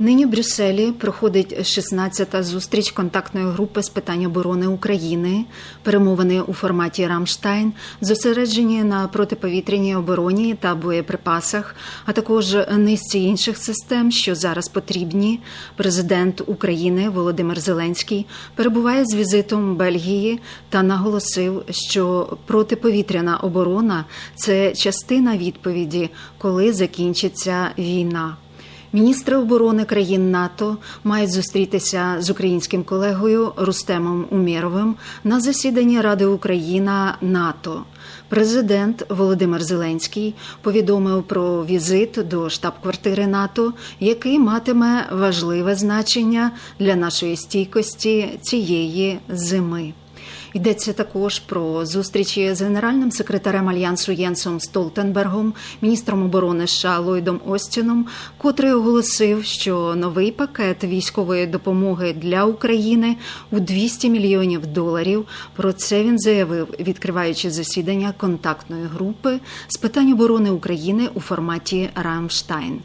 Нині в Брюсселі проходить 16-та зустріч контактної групи з питань оборони України. Перемовини у форматі Рамштайн зосереджені на протиповітряній обороні та боєприпасах, а також низці інших систем, що зараз потрібні. Президент України Володимир Зеленський перебуває з візитом Бельгії та наголосив, що протиповітряна оборона це частина відповіді, коли закінчиться війна. Міністри оборони країн НАТО мають зустрітися з українським колегою Рустемом Умєровим на засіданні Ради Україна НАТО. Президент Володимир Зеленський повідомив про візит до штаб-квартири НАТО, який матиме важливе значення для нашої стійкості цієї зими. Йдеться також про зустрічі з генеральним секретарем альянсу Єнсом Столтенбергом, міністром оборони США Ллойдом Остіном, котрий оголосив, що новий пакет військової допомоги для України у 200 мільйонів доларів. Про це він заявив, відкриваючи засідання контактної групи з питань оборони України у форматі Рамштайн.